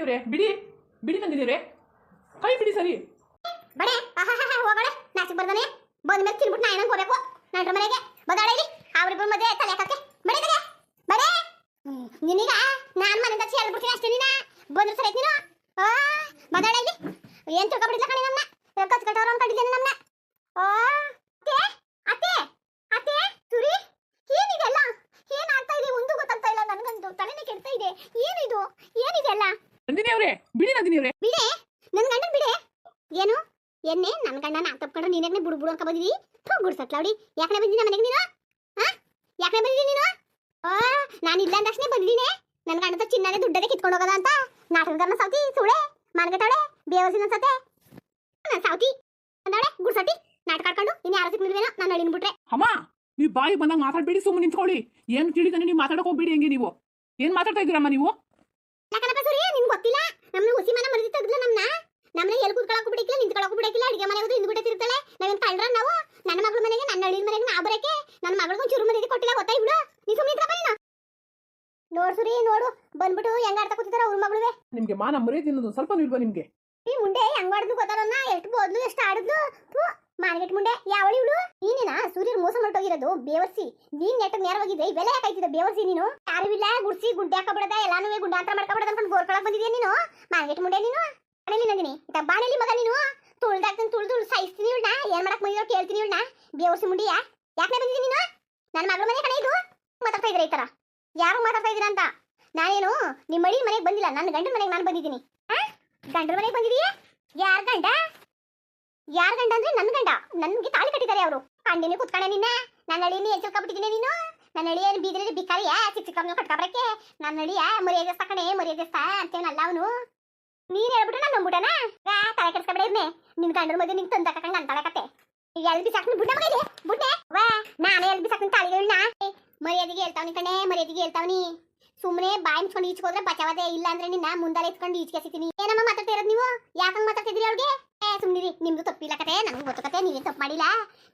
ಇವ್ರೆ ಬಿಡಿ ಬಿಡಿ ನಂದಿನಿವ್ರೆ ಕೈ ಬಿಡಿ ಸರಿ. ಬಡೆ, ಆಹಾಹಾ ಬಂದ ಮೇಲೆ ತಿನ್ಬಿಟ್ಟು ಮನೆಗೆ. ಇಲ್ಲಿ. ಬಡೆ ನಾನ್ ಸರಿ ನೀನು? ಆ, ಬದಾಳೆ ಇಲ್ಲಿ. ಏನ್ ತಿಳ್ಕೊಬಿಡಿಲ್ಲ ಕಣೆ ನಮ್ಮ ಕತ್ ಕಟ್ಟವ್ರ ಅನ್ಕೊಂಡಿದ್ದೇನೆ ನಮ್ನ ಆ ಅತ್ತೆ ಅತ್ತೆ ಅತ್ತೆ ಸುರಿ ಏನಿದೆಲ್ಲ ಏನ್ ಆಗ್ತಾ ಇದೆ ಒಂದು ಗೊತ್ತಾಗ್ತಾ ಇಲ್ಲ ನನ್ಗಂತೂ ತಲೆನೇ ಕೆಡ್ತಾ ಇದೆ ಏನಿದು ಏನಿದೆಲ್ಲ ಅವ್ರೆ ಬಿಡಿ ನಂದಿನಿ ಅವ್ರೆ. ಬಿಡೆ ನನ್ ಗಂಡನ್ ಬಿಡೆ. ಏನು? ಎನ್ನೆ ನನ್ ಗಂಡನ ನಾನು ತಪ್ಕೊಂಡ್ರೆ ನೀನೇ ಬುಡು ಬುಡು ಅಂತ ಬಂದಿದಿ? ಥೂ ಗುಡ್ಸಟ್ಲ ಯಾಕಡೆ ಬಂದಿದ್ದೀನಿ ಬಂದಿದ್ದಿ ಮನೆಗೆ ನೀನು? ಹಾ ಯಾಕನೆ ಬಂದಿದ್ದಿ ನೀನು? ಆ ನಾನು ಇಲ್ಲ ಅಂದಕ್ಷಣ ಬಂದಿದ್ದೀನಿ ನನ್ ಗಂಡದ ಚಿನ್ನದೇ ದುಡ್ಡದೇ ಕಿತ್ಕೊಂಡು ಹೋಗದ ಅಂತ. ನಾಟಕಗಾರನ ಸೌತಿ ಸುಳೆ ಮಾರ್ಗತಾಳೆ ಬೇವಸಿನ ಸತೆ. ನಾನು ಸೌತಿ. ಅಂದಾಳೆ ಗುಡ್ಸಟ್ಟಿ ನಾಟಕ ಆಡ್ಕೊಂಡು ಇನ್ನು ಯಾರು ಸಿಕ್ಕಿಲ್ವೇನೋ ನಾನು ಅಳಿನ ಬಿಟ್ರೆ. ಅಮ್ಮ ನೀವು ಬಾಯಿ ಬಂದಾಗ ಮಾತಾಡ್ಬೇಡಿ ಸುಮ್ಮನೆ ನಿಂತ್ಕೊಳ್ಳಿ. ಏನು ತಿಳಿದಾನೆ ನೀವು ಮಾತಾಡಕ್ಕೆ ಹೋಗ್ಬೇಡಿ ಹೆಂಗೆ ನೀವು? ಏನು ಮಾತಾಡ್ತಾ ಇದ್ದೀರಮ್ಮ ನೀವು ಯಾಕನಪ್ಪ ಸೂರಿ ನಿಮ್ಗೆ ಗೊತ್ತಿಲ್ಲ ನಮ್ಮನ್ನ ಹುಸಿ ಮನೆ ಮರದಿ ತೆಗ್ದ್ಲ ನಮ್ಮನ್ನ ನಮ್ಮನ್ನ ಎಲ್ಲಿ ಕೂತ್ಕೊಳಕ್ಕೂ ಬಿಡಕ್ಕಿಲ್ಲ ನಿಂತ್ಕೊಳಕ್ಕೂ ಬಿಡಕ್ಕಿಲ್ಲ ಅಡಿಗೆ ಮನೆ ಹೋದ್ರೆ ಹಿಂದ್ಬಿಟ್ಟೆ ತಿರ್ತಾಳೆ ನಾವೇನ್ ಕಳ್ರ ನಾವು? ನನ್ನ ಮಗಳ ಮನೆಗೆ ನನ್ನ ಹಳ್ಳಿ ಮನೆಗೆ ನಾ ಬರಕ್ಕೆ? ನನ್ನ ಮಗಳಿಗೂ ಚೂರು ಮನೆಗೆ ಕೊಟ್ಟಿಲ್ಲ ಗೊತ್ತಾ ಇವ್ಳು? ನೀ ಸುಮ್ಮನೆ ಇದ್ರ ಬನ್ನಿ ನೋಡ್ ಸುರಿ ನೋಡು. ಬಂದ್ಬಿಟ್ಟು ಹೆಂಗ ಆಡ್ತಾ ಕೂತಿದಾರ ಅವ್ರ ಮಗಳುವೆ. ನಿಮ್ಗೆ ಮಾನ ಮರಿ ತಿನ್ನೋದು ಸ್ವಲ್ಪ ನಿಲ್ವಾ ನಿಮ್ಗೆ? ಈ ಮುಂಡೆ ಹೆಂಗ್ ಆಡಿದ್ಲು ಗೊತ್ತಾರನ್ನ ಎಷ್ಟು ಬೋದ್ಲು ಎಷ್ಟು ಆಡಿದ್ಲು. ಮಾರ್ಕೆಟ್ ಮುಂಡೆ ಯಾವಳಿ ಇವಳು ನೀನೇನಾ? ಸೂರ್ಯನ ಮೋಸ ಮಾಡ್ತೋಗಿರೋದು ಬೇವರ್ಸಿ. ನೀನ್ ನೆಟ್ಟ ನೇರವಾಗಿದೆ ಇವೆಲ್ಲ ಯಾಕಾಯ್ತಿದ ಬೇವರ್ಸಿ ನೀನು? ಯಾರಿಲ್ಲ ಗುಡ್ಸಿ, ಗುಡ್ಡೆ ಹಾಕಬಿಡದ ಎಲ್ಲಾನು ಗುಂಡಾಂತರ ಮಾಡ್ಕೊಬಿಡದ ಅನ್ಕೊಂಡು ಗೋರ್ಕೊಳಕ್ ಬಂದಿದ್ಯಾ ನೀನು? ಮಾರ್ಕೆಟ್ ಮುಂಡೆ ನೀನು? ಬಾಣಲಿ ನಂದಿನಿ ಇತ್ತ ಬಾಣಲಿ ಮಗ ನೀನು? ತುಳ್ದಾಕ್ತೀನಿ ತುಳ್ದು ಸಹಿಸ್ತೀನಿ ಇವಳನ್ನ. ಏನ್ ಮಾಡಕ್ ಬಂದಿರೋ ಕೇಳ್ತೀನಿ ಇವಳನ್ನ. ಬೇವರ್ಸಿ ಮುಂಡಿಯಾ? ಯಾಕೆ ಬಂದಿದ್ದೀನಿ ನೀನು? ನನ್ನ ಮಗಳ ಮನೆ ಕಡೆ ಇದು? ಮಾತಾಡ್ತಾ ಇದ್ರೆ ಈ ತರ? ಯಾರು ಮಾತಾಡ್ತಾ ಇದ್ದೀರಾ ಅಂತ? ನಾನೇನು ನಿಮ್ಮ ಮಡಿ ಮನೆಗೆ ಬಂದಿಲ್ಲ ನನ್ನ ಗಂಡನ ಮನೆಗೆ ನಾನು ಬಂದಿದ್ದೀನಿ? ಗಂಡನ ಮನೆಗೆ ಬಂದಿದೀಯ? ಯಾರ್ ಗಂಡ? ಯಾರ್ ಗಂಡ ಅಂದ್ರೆ ನನ್ ಗಂಡ. ನನ್ಗೆ ತಾಳಿ ಕಟ್ಟಿದ್ದಾರೆ ಅವರು. ಕಂಡಿನಿ ಕುತ್ಕೊಂಡೆ ನಿನ್ನ. ನನ್ನ ಅಳಿಯಲ್ಲಿ ಎಚ್ಚರಿಕ ಬಿಟ್ಟಿದ್ದೀನಿ ನೀನು? ನನ್ನ ಅಳಿ ಏನು ಬೀದ್ರಲ್ಲಿ ಬಿಕ್ಕಾರಿಯ ಚಿಕ್ಕ ಚಿಕ್ಕ ಕಟ್ಕೊಬರಕ್ಕೆ ನನ್ನ ಅಳಿಯ ಮರ್ಯಾದೆ ಕಣೆ, ಮರ್ಯಾದೆ ಅಂತೇನಲ್ಲ ಅವನು. ನೀನ್ ಹೇಳ್ಬಿಟ್ಟು ನಾನು ನಂಬಿಟ್ಟನ? ತಲೆ ಕೆಡ್ಸ್ಕೊಬೇಡ ಇದ್ನೆ ನಿನ್ ಗಂಡನ ಮಧ್ಯೆ ನಿಂಗೆ ತಂದ ಕಕ್ಕಂಗ್ ನನ್ನ ತಲೆ ಕತೆ ಎಲ್ಬಿ ಬಿಸಾಕ್ನಿ ಬುಡ್ಡ ಮಗ ಇದೆ ಬುಡ್ಡೆ ವಾ, ನಾನೇ ಎಲ್ ಬಿಸಾಕ್ನಿ ತಾಳಿಗಳನ್ನ ಮರ್ಯಾದೆಗೆ ಹೇಳ್ತಾವ್ನಿ ಕಣೆ, ಮರ್ಯಾದೆಗೆ ಹೇಳ್ತಾವ್ನಿ. ಸುಮ್ಮನೆ ಬಾಯಿ ಮುಚ್ಕೊಂಡು ಈಚ್ಕೋದ್ರೆ ಬಚಾವದೆ ಇಲ್ಲ ಅಂದ್ರೆ ನಿನ್ನ ಮುಂದಲೆ ಇಟ್ಕೊಂಡು ಈಚ್ಕೆಸಿತೀನಿ ಏನಮ್ಮ ಮಾತಾಡ್ತಾ ಇರೋದು ನೀವು? ಯಾಕಂಗ್ ಮಾತಾಡ್ತಿದ್ರಿ ಅವ್ರಿಗೆ? ಏ, ಸುಮ್ನಿರಿ. ನಿಮ್ದು ತಪ್ಪಿಲ್ಲ ಕತೆ. ನನಗೆ ಗೊತ್ತು ಕತೆ. ನೀವೇನು ತಪ್ಪು ಮಾಡಿಲ್ಲ?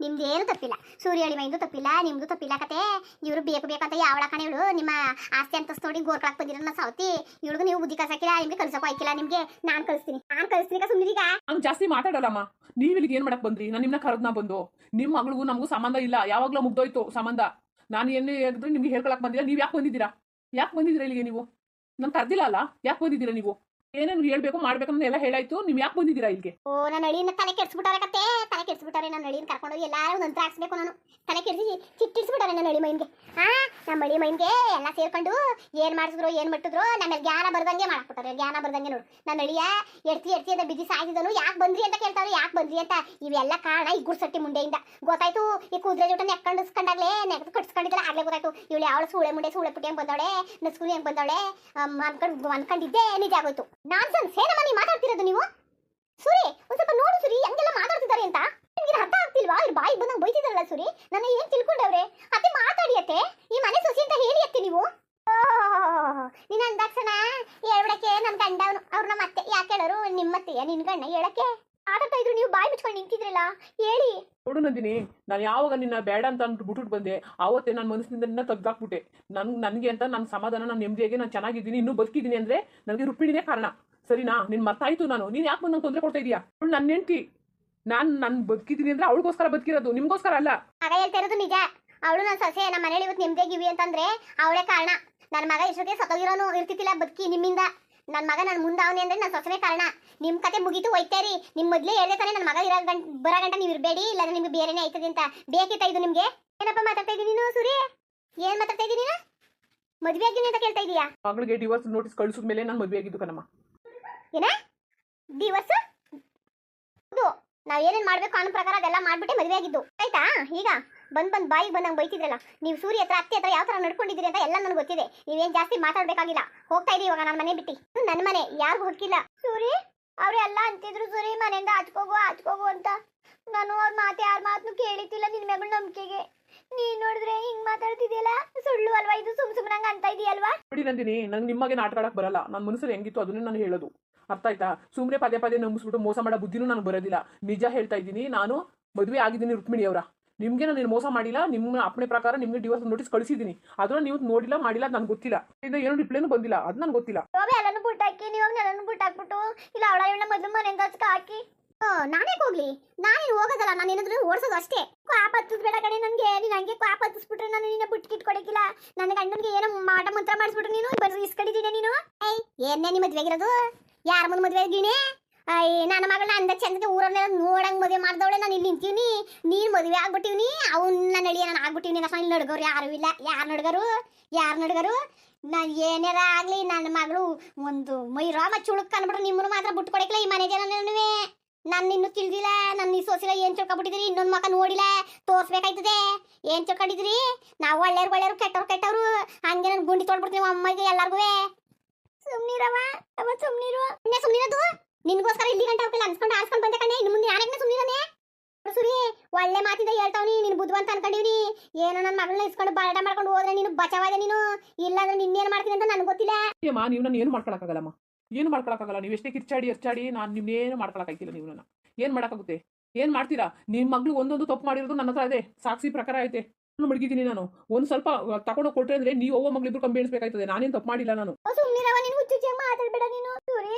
ನಿಮ್ದು ಏನು ತಪ್ಪಿಲ್ಲ? ಸೂರ್ಯಳಿ ಮೈಂದು ತಪ್ಪಿಲ್ಲ, ನಿಮ್ದು ತಪ್ಪಿಲ್ಲ ಕತೆ. ಇವರು ಬೇಕು ಬೇಕಂತ ಯಾವಳ ಕಣೆ ಇವಳು? ನಿಮ್ಮ ಆಸ್ತಿ ಅಂತ ನೋಡಿ ಗೋರ್ಕೊಳಕ್ ಬಂದಿರೋ ಸಾವತಿ. ಇವಳಿಗೂ ನೀವು ಬುದ್ಧಿ ಕಳ್ಸಕ್ಕಿಲ್ಲ ನಿಮ್ಗೆ ಕಲ್ಸಕ್ಕೂ ಆಯ್ಕಿಲ್ಲ ನಿಮ್ಗೆ. ನಾನ್ ಕಳಿಸ್ತೀನಿ ನಾನ್ ಕಳಿಸ್ತೀನಿ ಸುಮ್ನಿರಿಗ ಅವ್ನು ಜಾಸ್ತಿ ಮಾತಾಡಲ್ಲಮ್ಮ. ನೀವು ಇಲ್ಲಿಗೆ ಏನ್ ಮಾಡಕ್ ಬಂದ್ರಿ? ನಾನು ನಿಮ್ನ ಕರೆದ್ನ ಬಂದು. ನಿಮ್ಮ ಮಗಳಿಗೂ ನಮಗೂ ಸಂಬಂಧ ಇಲ್ಲ. ಯಾವಾಗ್ಲೂ ಮುಗ್ದೋಯ್ತು ಸಂಬಂಧ. ನಾನು ಏನು ಹೇಳಿದ್ರೆ ನಿಮ್ಗೆ ಹೇಳ್ಕೊಳಕ್ ಬಂದಿಲ್ಲ. ನೀವು ಯಾಕೆ ಬಂದಿದ್ದೀರಾ? ಯಾಕೆ ಬಂದಿದ್ದೀರಾ ಇಲ್ಲಿಗೆ ನೀವು? ನಾನು ಕರ್ದಿಲ್ಲ ಅಲ್ಲ? ಯಾಕೆ ಬಂದಿದ್ದೀರಾ ನೀವು? ಏನೇನು ಹೇಳ್ಬೇಕು ಮಾಡ್ಬೇಕಂತ ಎಲ್ಲ ಹೇಳಾಯ್ತು. ನೀವು ಯಾಕೆ ಬಂದಿದ್ದೀರಾ ಇಲ್ಲಿಗೆ? ಓ ನನ್ನ ಅಳಿನ ತಲೆ ಕೆಡ್ಸ್ಬಿಟ್ಟಾರ ಕತೆ ಕೆಡ್ಸ್ಬಿಟ್ಟಾರೆ ನನ್ನ ನಳಿನ ಕರ್ಕೊಂಡು ಎಲ್ಲಾರು ನಂತರ ಹಾಕ್ಸ್ಬೇಕು ನಾನು. ತಲೆ ಕೆಡಿಸಿ ಚಿಟ್ಟಿಡ್ಸ್ಬಿಟ್ಟಾರೆ ನನ್ನ ಅಳಿ ಮೈನ್ಗೆ. ಹಾ ನಮ್ಮ ಅಳಿ ಮೈನ್ಗೆ ಎಲ್ಲ ಸೇರ್ಕೊಂಡು ಏನ್ ಮಾಡಿಸಿದ್ರು, ಏನ್ ಮಟ್ಟಿದ್ರು ನಮ್ಮಲ್ಲಿ ಜ್ಞಾನ ಬರ್ದಂಗೆ ಮಾಡ್ಬಿಟ್ಟಾರೆ ಜ್ಞಾನ ಬರ್ದಂಗೆ ನೋಡು. ನನ್ನ ನಡಿಯ ಎಡ್ತಿ ಎಡ್ತಿ ಅಂತ ಬಿಜಿ ಸಾಯ್ದಿದನು ಯಾಕೆ ಬಂದ್ರಿ ಅಂತ ಕೇಳ್ತಾರೆ ಯಾಕೆ ಬಂದ್ರಿ ಅಂತ. ಇವೆಲ್ಲ ಕಾರಣ ಈ ಗುಡ್ಸಟ್ಟಿ ಮುಂಡೆಯಿಂದ. ಗೊತ್ತಾಯ್ತು, ಈ ಕುದುರೆ ಜೊತೆ ನೆಕ್ಕಂಡಿಸ್ಕೊಂಡಾಗ್ಲೇ ನೆಕ್ ಕಟ್ಸ್ಕೊಂಡಿದ್ರೆ ಆಗ್ಲೇ ಗೊತ್ತಾಯ್ತು. ಇವಳು ಯಾವಳು ಸೂಳೆ ಮುಂಡೆ, ಸೂಳೆ ಪುಟ್ಟಿ ಹೆಂಗ್ ಬಂದವಳೆ ನಸ್ಕುಲಿ ಹೆಂಗ್ ಬಂದವಳೆ ಅನ್ಕೊಂಡು ಅನ್ಕೊಂಡಿದ್ದೆ ನಿಜ ಆಗೋಯ್ತು. ನಾನ್ ಏನಮ್ಮ ನೀವು ಮಾತಾಡ್ತಿರೋದು ನೀವು? ಸುರಿ, ಒಂದ್ ಸ್ವಲ್ಪ ನೋಡು ಸುರಿ, ಹಂಗೆಲ್ಲ ಮಾತಾಡ್ತಿದ್ದಾರೆ ಅಂತ ನಿಮ್ಗೆ ಅರ್ಥ ಆಗ್ತಿಲ್ವಾ ಇಲ್ಲಿ ಬಾಯಿ ಬಂದಂಗ್ ಬೈತಿದಾರಲ್ಲ ಸುರಿ ನನ್ನ ಏನ್ ತಿಳ್ಕೊಂಡವ್ರೆ ಅತ್ತೆ ಮಾತಾಡಿ ಅತ್ತೆ ಈ ಮನೆ ಸೊಸಿ ಅಂತ ಹೇಳಿ ಅತ್ತೆ ನೀವು ಓಹ್, ನೀನ್ ಅಂದಾಕ್ಷಣ ಹೇಳ್ಬಿಡಕ್ಕೆ ನನ್ ಗಂಡ ಅವ್ನು ಅವ್ರು ನಮ್ಮ ಅತ್ತೆ ಯಾಕೆ ಹೇಳೋರು ನಿಮ್ಮತ್ತೆಯ ನಿನ್ ಗಂಡ ಹೇಳಕ್ಕೆ ಮಾತಾಡ್ತಾ ಇದ್ರು ನೀವು ಬಾಯಿ ಮುಚ್ಕೊಂಡು ನಿಂತಿದ್ರಲ್ಲ ಹೇಳಿ. ನೋಡು ನಂದಿನಿ ನಾನು ಯಾವಾಗ ನಿನ್ನ ಬೇಡ ಅಂತ ಅಂದ್ಬಿಟ್ಟು ಬಿಟ್ಬಿಟ್ಟು ಬಂದೆ ಅವತ್ತೇ ನನ್ನ ಮನಸ್ಸಿನಿಂದ ನಿನ್ನ ತೆಗ್ದಾಕ್ಬಿಟ್ಟೆ. ನನ್ ನನಗೆ ಅಂತ ನನ್ನ ಸಮಾಧಾನ ನನ್ನ ನೆಮ್ಮದಿಯಾಗಿ ನಾನು ಚೆನ್ನಾಗಿದ್ದೀನಿ ಇನ್ನೂ ಬದುಕಿದ್ದೀನಿ ಅಂದ್ರೆ ನನಗೆ ರುಪ್ಪಿಡಿನೇ ಕಾರಣ. ಸರಿನಾ? ನಿನ್ ಮರ್ತಾಯ್ತು ನಾನು. ನೀನ್ ಯಾಕೆ ಬಂದು ತೊಂದರೆ ಕೊಡ್ತಾ ಇದೀಯಾ? ಅವಳು ನನ್ನ ಹೆಂಡತಿ. ನಾನು ನಾನು ಬದುಕಿದ್ದೀನಿ ಅಂದ್ರೆ ಅವಳಿಗೋಸ್ಕರ ಬದುಕಿರೋದು ನಿಮ್ಗೋಸ್ಕರ ಅಲ್ಲ. ಮಗ ಹೇಳ್ತಾ ಇರೋದು ನಿಜ. ಅವಳು ನನ್ನ ಸೊಸೆ ನಮ್ಮ ಮನೇಲಿ ಇವತ್ತು ನೆಮ್ಮದಿಯಾಗಿವಿ ಅಂತಂದ್ರೆ ಅವಳೇ ಕಾರಣ. ನನ್ನ ಮಗ ಇಷ್ಟೊತ್ತಿಗೆ ಸತ್ತೋಗಿರೋನು ಇರ್ತಿತ್ತಿಲ್ಲ ಬದುಕಿ ನಿಮ್ಮಿಂದ. ನನ್ನ ಮಗ ನನ್ನ ಮುಂದೆ ಅವನೇ ಅಂದ್ರೆ ನನ್ನ ಸೊಸನೆ ಕಾರಣ. ನಿಮ್ಮ ಕತೆ ಮುಗೀತು ರೀ. ನಿಮ್ಮ ಮೊದಲೇ ಹೇಳಿದೆ ತಾನೆ ನನ್ನ ಮಗ ಇರೋ ಗಂಟ ಬರೋ ಗಂಟ ನೀವು ಇರಬೇಡಿ ಇಲ್ಲ ನಿಮ್ಗೆ ಬೇರೆನೇ ಆಯ್ತದೆ ಅಂತ. ಬೇಕಿತ್ತ ಇದು ನಿಮ್ಗೆ? ಏನಪ್ಪ ಮಾತಾಡ್ತಾ ಇದ್ದೀನಿ ನೀನು ಸೂರಿ ಏನ್ ಮಾತಾಡ್ತಾ ಇದ್ದೀನಿ ನೀನು? ಮದ್ವೆ ಆಗಿನಿ ಅಂತ ಕೇಳ್ತಾ ಇದೀಯಾ? ಮಗಳಿಗೆ ಡಿವೋರ್ಸ್ ನೋಟಿಸ್ ಕಳಿಸಿದ ಮೇಲೆ ನಾನು ಮದುವೆ ಆಗಿದ್ದು ಕಣಮ್ಮ. ಏನ? ಡಿವೋರ್ಸ್ ಹೌದು ನಾವು ಏನೇನು ಮಾಡಬೇಕು ಅನ್ನೋ ಪ್ರಕಾರ ಅದೆಲ್ಲ ಮಾಡಿಬಿಟ್ಟೆ ಮದುವೆ ಆಗಿದ್ದು. ಆಯ್ತಾ? ಈಗ? ಬಂದ್ ಬಂದ್ ಬಾಯಿಗೆ ಬಂದಂಗೆ ಬೈತಿದ್ರಲ್ಲ, ನೀವು ಸೂರ್ಯ ಹತ್ರ, ಅತ್ತೆ ಹತ್ರ ಯಾವ ತರ ನಡ್ಕೊಂಡಿದ್ದೀರಿ ಅಂತ ಎಲ್ಲ ನನಗೆ ಗೊತ್ತಿದೆ. ನೀವೇನ್ ಜಾಸ್ತಿ ಮಾತಾಡ್ಬೇಕಾಗಿಲ್ಲ. ಹೋಗ್ತಾ ಇದೀವಿ ಇವಾಗ ನನ್ನ ಮನೆ ಬಿಟ್ಟು. ನನ್ನ ಮನೆ, ಯಾರಿಗೂ ಹೊಕ್ಕಿಲ್ಲ ಸೂರಿ ಅವ್ರೆಲ್ಲ ಅಂತಿದ್ರು ಸೂರಿ, ಮನೆಯಿಂದ ಹಚ್ಕೋಗು ಹಚ್ಕೋಗು ಅಂತ. ನಾನು ಅವ್ರ ಮಾತು, ಯಾರ ಮಾತನ್ನು ಕೇಳಿತಿಲ್ಲ ನಿನ್ ಮಗಳು ನಂಬಿಕೆಗೆ. ನೀನ್ ನೋಡಿದ್ರೆ ಹಿಂಗ್ ಮಾತಾಡ್ತಿದ್ಯಲ್ಲ? ಸುಳ್ಳು ಅಲ್ವಾ ಇದು? ಸುಮ್ ಸುಮ್ನಂಗ ಅಂತ ಇದೆಯಲ್ವಾ ನೋಡಿ ನಂದಿನಿ, ನಂಗೆ ನಿಮ್ಮಗೆ ನಾಟಕ ಬರಲ್ಲ. ನನ್ನ ಮನಸ್ಸಲ್ಲಿ ಹೆಂಗಿತ್ತು ಅದನ್ನೇ ನಾನು ಹೇಳೋದು. ಅರ್ಥ ಆಯ್ತಾ? ಸುಮ್ನೆ ಪದೇ ಪದೇ ನಂಬಿಸ್ಬಿಟ್ಟು ಮೋಸ ಮಾಡೋ ಬುದ್ಧಿನೂ ನನಗೆ ಬರೋದಿಲ್ಲ. ನಿಜ ಹೇಳ್ತಾ ಇದ್ದೀನಿ, ನಾನು ಮದುವೆ ಆಗಿದ್ದೀನಿ ರುಕ್ಮಿಣಿ ಅವರ ನಿಮ್ಗೆ ನಾನು ಮೋಸ ಮಾಡಿಲ್ಲ, ನಿಮ್ಮ ಅಪ್ಪಣೆ ಪ್ರಕಾರ ನಿಮ್ಗೆ ಡಿವೋರ್ಸ್ ನೋಟಿಸ್ ಕಳಿಸಿದ್ದೀನಿ ಅದನ್ನ ನೀವು ನೋಡಿಲ್ಲ, ಮಾಡಿಲ್ಲ ನನಗೆ ಗೊತ್ತಿಲ್ಲ. ಇದು ಏನು ರಿಪ್ಲೈನು ಬಂದಿಲ್ಲ, ಅದು ನನಗೆ ಗೊತ್ತಿಲ್ಲ. ಎಲ್ಲನೂ ಬಿಟ್ಟು ಹಾಕಿ, ನೀವು ನನ್ನನ್ನು ಬುಟ್ ಇಲ್ಲ ಅವಳ ಇವಳ ಮೊದಲು ಮನೆಯಿಂದ ಹಚ್ಕ ಹಾಕಿ. ನಾನೇ ಹೋಗ್ಲಿ? ನಾನೇನು ಹೋಗೋದಲ್ಲ, ನಾನು ಏನಾದ್ರು ಓಡಿಸೋದು ಅಷ್ಟೇ. ಕ್ವಾಪ್ ಹತ್ತಿಸ್ಬೇಡ ಕಡೆ ನನಗೆ, ನೀನು ಹಂಗೆ ಕ್ವಾಪ್ ಹತ್ತಿಸ್ಬಿಟ್ರೆ ನಾನು ನಿನ್ನ ಬಿಟ್ಟು ಕಿಟ್ಕೊಡಕ್ಕಿಲ್ಲ ನನ್ನ ಗಂಡನಿಗೆ ಏನೋ ಮಾಟ ಮಂತ್ರ ಮಾಡಿಸ್ಬಿಟ್ರೆ ನೀನು, ಬರೀ ಇಸ್ಕೊಂಡಿದ್ದೀನಿ ನೀನು. ಏನೇ ನಿಮ್ಮ ಮದುವೆಗಿರೋದು? ಯಾರ ಮುಂದೆ ಮದ್ವೆ ಅಯ್ಯ ನನ್ನ ಮಗಳನ್ನ ಅಂದ ಚಂದಕ್ಕೆ ಊರನ್ನೆಲ್ಲ ನೋಡಂಗ್ ಮದುವೆ ಮಾಡ್ದವಳೆ ನಾನು ಇಲ್ಲಿ ನಿಂತೀವಿ ನೀನ್ ಮದುವೆ ಆಗ್ಬಿಟ್ಟಿವ್ನಿ ಅವನ್ನ ಅಳಿಯ ನಾನು ಆಗ್ಬಿಟ್ಟಿವ್ನಿ. ಅಷ್ಟು ಇಲ್ಲಿ ನಡ್ಗೋರು ಯಾರು ಇಲ್ಲ. ಯಾರು ನಡ್ಗರು? ಯಾರು ನಡ್ಗರು? ನಾನು ಏನಾರ ಆಗ್ಲಿ ನನ್ನ ಮಗಳು ಒಂದು ಮೈ ರಾಮ ಚುಳುಕ್ ಅನ್ಬಿಟ್ರೆ ನಿಮ್ಮನ್ನು ಮಾತ್ರ ಬಿಟ್ಟು ಕೊಡಕ್ಲ ಈ ಮನೆ ಜನನೇ ನಾನು ಇನ್ನು ತಿಳಿದಿಲ್ಲ ನನ್ನ ಈ ಸೋಸಿಲ್ಲ ಏನ್ ತಿಳ್ಕೊಬಿಟ್ಟಿದ್ರಿ ಇನ್ನೊಂದು ಮಕ್ಕ ನೋಡಿಲ್ಲ. ತೋರ್ಸ್ಬೇಕಾಯ್ತದೆ. ಏನ್ ತಿಳ್ಕೊಂಡಿದ್ರಿ ನಾವು ಒಳ್ಳೆಯವ್ರು ಒಳ್ಳೆಯವ್ರು, ಕೆಟ್ಟವ್ರು ಕೆಟ್ಟವ್ರು. ಹಂಗೆ ನನ್ ಗುಂಡಿ ತೊಳ್ಬಿಡ್ತೀವಿ ಅಮ್ಮಗೆ ಎಲ್ಲರಿಗೂ ಸುಮ್ನಿರು. ಇನ್ನೇ ಸುಮ್ನಿರೋದು. ನಿನ್ಗೋಸ್ಕರ ಇಲ್ಲಿ ಗಂಟೆ ಹೋಗಿಲ್ಲ ಅನ್ಸ್ಕೊಂಡು ಆಳ್ಸ್ಕೊಂಡು ಬಂದೆ ಕಣೆ. ಇನ್ನು ಮುಂದೆ ಯಾರಕ್ಕೆ ಸುಮ್ಮನೆ ಸುರಿ ಒಳ್ಳೆ ಮಾತಿಂದ ಹೇಳ್ತಾವ್ನಿ ನೀನು ಬುದ್ಧಿವಂತ ಅನ್ಕೊಂಡಿವ್ನಿ. ಏನೋ ನನ್ನ ಮಗಳನ್ನ ಇಸ್ಕೊಂಡು ಮಾಡ್ಕೊಂಡು ಹೋದ್ರೆ ನೀನು ಬಚಾವಾದೆ ನೀನು. ಇಲ್ಲಾಂದ್ರೆ ನಿನ್ನೇನ್ ಮಾಡ್ತೀನಿ ಅಂತ ನನಗೆ ಗೊತ್ತಿಲ್ಲ. ಅಮ್ಮ ನೀವು ನಾನು ಏನು ಮಾಡ್ಕೊಳಕ್ಕಾಗಲ್ಲಮ್ಮ ಏನು ಮಾಡ್ಕೊಳಕ್ಕಾಗಲ್ಲ? ನೀವು ಎಷ್ಟೇ ಕಿರ್ಚಾಡಿ ಎರ್ಚಾಡಿ ನಾನು ನಿಮ್ಮೇನು ಮಾಡ್ಕೊಳಕ್ಕಾಗಿಲ್ಲ ನೀವು ನನ್ನ. ಏನು ಮಾಡೋಕ್ಕಾಗುತ್ತೆ? ಏನು ಮಾಡ್ತೀರಾ? ನಿಮ್ಮ ಮಗಳು ಒಂದೊಂದು ತಪ್ಪು ಮಾಡಿರೋದು ನನ್ನ ಹತ್ರ ಅದೇ ಸಾಕ್ಷಿ ಪ್ರಕಾರ ಐತೆ. ನಾನು ಮಡಗಿದ್ದೀನಿ ನಾನು. ಒಂದು ಸ್ವಲ್ಪ ತಗೊಂಡು ಕೊಟ್ಟರೆ ಅಂದ್ರೆ ನೀವು ಅವ್ವ ಮಗಳಿಬ್ರು ಕಂಬಿ ಎಣಿಸ್ಬೇಕಾಯ್ತದೆ. ನಾನೇನು ತಪ್ಪು ಮಾಡಿಲ್ಲ ನಾನು. ಸುಮ್ಮನೆ ನೀನು ಹುಚ್ಚುಚ್ಚಿ ಮಾತಾಡ್ಬೇಡ ನೀನು. ಸೂರಿ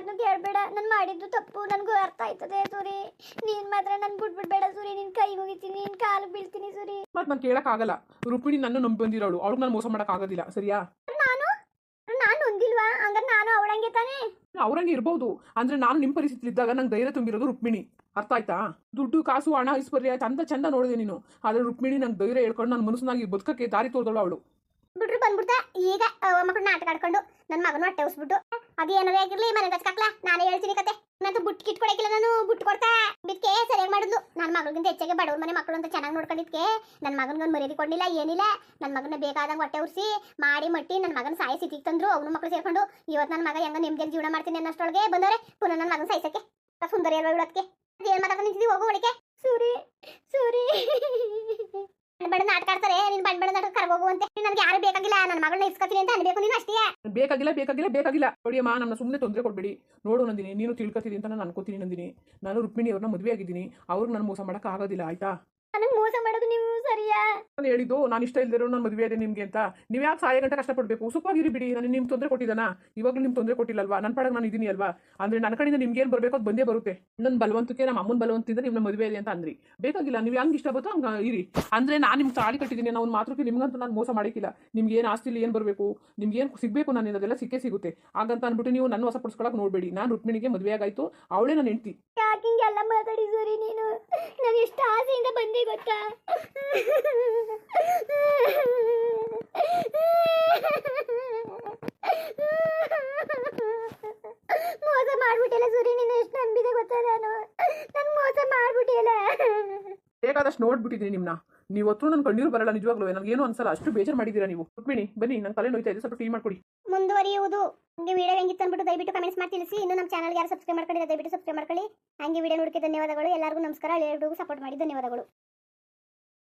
ಮಾತನ್ನು ಕೇಳಬೇಡ ನಾನು ಮಾಡಿದ್ದು ತಪ್ಪು ನನಗೂ ಅರ್ಥ ಆಯ್ತದೆ ಸೂರಿ. ನೀನ್ ಮಾತ್ರ ನನ್ ಬಿಟ್ಬಿಡ್ಬೇಡ ಸೂರಿ ನಿನ್ ಕೈ ಮುಗಿತೀನಿ ನಿನ್ ಕಾಲು ಬೀಳ್ತೀನಿ ಸೂರಿ. ಮತ್ತೆ ನಾನು ಕೇಳಕ್ಕಾಗಲ್ಲ. ರೂಪಿಣಿ ನನ್ನ ನಂಬಿ ಬಂದಿರೋಳು ಅವಳಿಗೆ ನಾನು ಮೋಸ ಮಾಡೋಕ್ಕಾಗೋದಿಲ್ಲ ಸರಿಯಾ? ನಾನು? ನಾನು ಹೊಂದಿಲ್ವಾ ಅಂದ್ರೆ ನಾನು ಅವಳಂಗೆ ತಾನೇ? ಅವ್ರಂಗೆ ಇರ್ಬೋದು ಅಂದ್ರೆ ನಾನು ನಿಮ್ಮ ಪರಿಸ್ಥಿತಿ ಇದ್ದಾಗ ನಂಗೆ ಧೈರ್ಯ ತುಂಬಿರೋದು ರುಕ್ಮಿಣಿ. ಅರ್ಥ ಆಯ್ತಾ? ದುಡ್ಡು ಕಾಸು ಹಣ ಐಶ್ವರ್ಯ ಚಂದ ಚಂದ ನೋಡಿದೆ ನೀನು. ಆದ್ರೆ ರುಕ್ಮಿಣಿ ನಂಗೆ ಧೈರ್ಯ ಹೇಳ್ಕೊಂಡು ನನ್ನ ಮನಸ್ಸನ್ನಾಗಿ ಬದುಕಕ್ಕೆ ದಾರಿ ತೋರ್ದಳು ಅವಳು. ಬಿಟ್ರು ಬಂದ್ಬಿಡ್ತಾ, ಈಗ ಮಕ್ಕಳು ನಾಟಕ ಆಡ್ಕೊಂಡು ನನ್ನ ಮಗನ ಹೊಟ್ಟೆ ಉಸ್ಬಿಟ್ಟು, ಅದು ಏನಾರೇ ಆಗಿರ್ಲಿ ಮನೆ ಗಚ್ಕಾಕ್ಲಾ ನಾನೇ ಹೇಳ್ತೀನಿ ಕತೆ. ನಾನು ಬುಟ್ಟು ಕಿಟ್ಕೊಡಕಿಲ್ಲ ನಾನು ಬುಟ್ಟು ಕೊಡ್ತಾ. ಬಿದ್ಕೆ, ಸರಿಯಾಗಿ ಮಾಡಿದ್ಲು. ನನ್ನ ಮಗಳಿಗಿಂತ ಹೆಚ್ಚಾಗಿ ಬಡವ್ರ ಮನೆ ಮಕ್ಕಳು ಅಂತ ಚೆನ್ನಾಗಿ ನೋಡ್ಕೊಂಡಿದ್ಕೆ. ನನ್ನ ಮಗನಿಗೊಂದು ಮರ್ಯಾದೆ ಕೊಡಲಿಲ್ಲ, ಏನಿಲ್ಲ. ನನ್ನ ಮಗನ ಬೇಕಾದಂಗೆ ಹೊಟ್ಟೆ ಉರ್ಸಿ, ಮಾಡಿ ಮಟ್ಟಿ ನನ್ನ ಮಗನ ಸಾಯಿ ತಂದ್ರು, ಅವನು ಮಕ್ಕಳು ಸೇರ್ಕೊಂಡು. ಇವತ್ತು ನನ್ನ ಮಗ ಹೆಂಗ ನೆಮ್ಮದಿಯಾಗಿ ಜೀವನ ಮಾಡ್ತೀನಿ ಅನ್ನೋಷ್ಟೊಳಗೆ ಬಂದವ್ರೆ. ಪುನಃ ನನ್ನ ಮಗನ ಸಾಯಿಸಕ್ಕೆ ಸುಂದರಿ ಅಲ್ವಾ ಬಿಡೋದಕ್ಕೆ ಏನು ಮಾತಾಡ್ಕೊಂಡು ನಿಂತಿದ್ದೀವಿ ಹೋಗು ಒಳಗೆ ಸೂರಿ ಸೂರಿ. ಬಡ ನಾಟಕ ಆಡ್ತಾರೆ, ನೀನು ಬಣ್ಣ ಬಣ್ಣ ಕರ್ಗೋಗುವಂತೆ ನನಗೆ ಯಾರು ಬೇಕಾಗಿಲ್ಲ? ನನ್ನ ಮಗಳನ್ನ ಇಸ್ಕೊತೀನಿ ಅಂತ ಅನ್ಬೇಕು ನೀನು ಅಷ್ಟೇ. ಬೇಕಾಗಿಲ್ಲ ಬೇಕಾಗಿಲ್ಲ ಬೇಕಾಗಿಲ್ಲ. ನೋಡಿಯಮ್ಮ ನನ್ನ ಸುಮ್ಮನೆ ತೊಂದರೆ ಕೊಡ್ಬೇಡಿ. ನೋಡು ನಂದಿನಿ, ನೀನು ತಿಳ್ಕೊತೀನಿ ಅಂತ ನಾನು ಅನ್ಕೋತೀನಿ ನಂದಿನಿ. ನಾನು ರುಕ್ಮಿಣಿ ಅವ್ರನ್ನ ಮದುವೆ ಆಗಿದ್ದೀನಿ. ಅವ್ರಿಗೆ ನಾನು ಮೋಸ ಮಾಡೋಕ್ಕಾಗೋದಿಲ್ಲ ಆಯ್ತಾ ನನಗೆ ಮೋಸ ಮಾಡೋದು ನೀವು ಸರಿಯಾ ನಾನು ಹೇಳಿದ್ದು, ನಾನು ಇಷ್ಟ ಇಲ್ದಿರೋ ನಾನು ಮದುವೆ ಇದೆ ನಿಮಗೆ ಅಂತ. ನೀವು ಯಾಕೆ ಸಾಯ ಗಂಟೆ ಕಷ್ಟಪಡಬೇಕು? ಸುಖವಾಗಿರಿ ಬಿಡಿ. ನಾನು ನಿಮ್ಗೆ ತೊಂದರೆ ಕೊಟ್ಟಿದ್ದಾನ? ಇವಾಗಲೂ ನಿಮ್ಗೆ ತೊಂದರೆ ಕೊಟ್ಟಿಲ್ಲಲ್ವಾ? ನನ್ನ ಪಡಗೆ ನಾನು ಇದ್ದೀನಿ ಅಲ್ವಾ? ಅಂದ್ರೆ ನನ್ನ ಕಡೆಯಿಂದ ನಿಮ್ಗೆ ಏನು ಬರಬೇಕು ಅದು ಬಂದೇ ಬರುತ್ತೆ. ನನ್ನ ಬಲವಂತಕ್ಕೆ ನಮ್ಮ ಅಮ್ಮನ ಬಲವಂತಿಂದ ನಿಮ್ಮ ಮದುವೆ ಇದೆ ಅಂತ ಅಂದ್ರಿ. ಬೇಕಾಗಿಲ್ಲ, ನೀವು ಹೆಂಗೆ ಇಷ್ಟ ಬರ್ತೋ ಹಂಗೆ ಇರಿ. ಅಂದ್ರೆ ನಾನು ನಿಮ್ಗೆ ತಾಳಿ ಕಟ್ಟಿದ್ದೀನಿ ನಾವು ಮಾತ್ರಕ್ಕೆ ನಿಮ್ಗಂತೂ ನಾನು ಮೋಸ ಮಾಡಿಕ್ಕಿಲ್ಲ. ನಿಮ್ಗೆ ಏನು ಆಸ್ತಿಲಿ ಏನು ಬರಬೇಕು? ನಿಮ್ಗೆ ಏನು ಸಿಗಬೇಕು ನಾನು ಅದೆಲ್ಲ ಸಿಕ್ಕೇ ಸಿಗುತ್ತೆ. ಹಾಗಂತ ಅಂದ್ಬಿಟ್ಟು ನೀವು ನನ್ನ ಹೊಸಪಡಿಸ್ಕೊಳಕ್ಕೆ ನೋಡಬೇಡಿ. ನಾನು ರುಕ್ಮಿಣಿಗೆ ಮದುವೆ ಆಗಾಯ್ತು. ಅವಳೇ ನಾನು ಹೆಂಡ್ತಿ. ಯಾಕೆ ಹಿಂಗೆಲ್ಲ ಮಾತಾಡಿ ಸರಿ ನೀನು? ನಾನು ಎಷ್ಟು ಆಸೆಯಿಂದ ಬಂದೆ ಗೊತ್ತಾ? ಮೋಸ ಮಾಡ್ಬಿಟ್ಟಿಲ್ಲ ಸೂರಿ ನೀನು ಎಷ್ಟು ನಂಬಿದೆ ಗೊತ್ತಾ ನಾನು? ನಾನು ಮೋಸ ಮಾಡ್ಬಿಟ್ಟಿಲ್ಲ. ಬೇಕಾದಷ್ಟು ನೋಡ್ಬಿಟ್ಟಿದ್ದೀನಿ ನಿಮ್ಮನ್ನ ನೀವು ಹೊತ್ತು ನನ್ನ ಕಣ್ಣೀರು ಬರಲ್ಲ ನಿಜವಾಗ್ಲೂ. ನನಗೇನು ಅನ್ಸಲ್ಲ ಅಷ್ಟು ಬೇಜಾರು ಮಾಡಿದ್ದೀರಾ ನೀವು? ರುಕ್ಮಿಣಿ ಬನ್ನಿ ನನ್ನ ತಲೆ ನೋಯ್ತಾ ಇದೆ. ಸ್ವಲ್ಪ ಕ್ಲೀನ್ ಮಾಡ್ಕೊಡಿ. ಮುಂದುವರಿಯುವುದು. ಹಂಗೆ ವಿಡಿಯೋ ಹೆಂಗಿತ್ತು ಅಂದ್ಬಿಟ್ಟು ದಯವಿಟ್ಟು ಕಮೆಂಟ್ಸ್ ಮಾಡಿ ತಿಳಿಸಿ. ಇನ್ನು ನಮ್ಮ ಚಾನಲ್ಗೆ ಯಾರು ಸಬ್ಸ್ಕ್ರೈಬ್ ಮಾಡ್ಕೊಂಡಿಲ್ಲ ದಯವಿಟ್ಟು ಸಬ್ಸ್ಕ್ರೈಬ್ ಮಾಡ್ಕೊಳ್ಳಿ. ಹಂಗೆ ವಿಡಿಯೋ ನೋಡಕ್ಕೆ ಧನ್ಯವಾದಗಳು. ಎಲ್ಲರಿಗೂ ನಮಸ್ಕಾರ. ಎಲ್ಲರಿಗೂ ಸಪೋರ್ಟ್ ಮಾಡಿ. ಧನ್ಯವಾದಗಳು.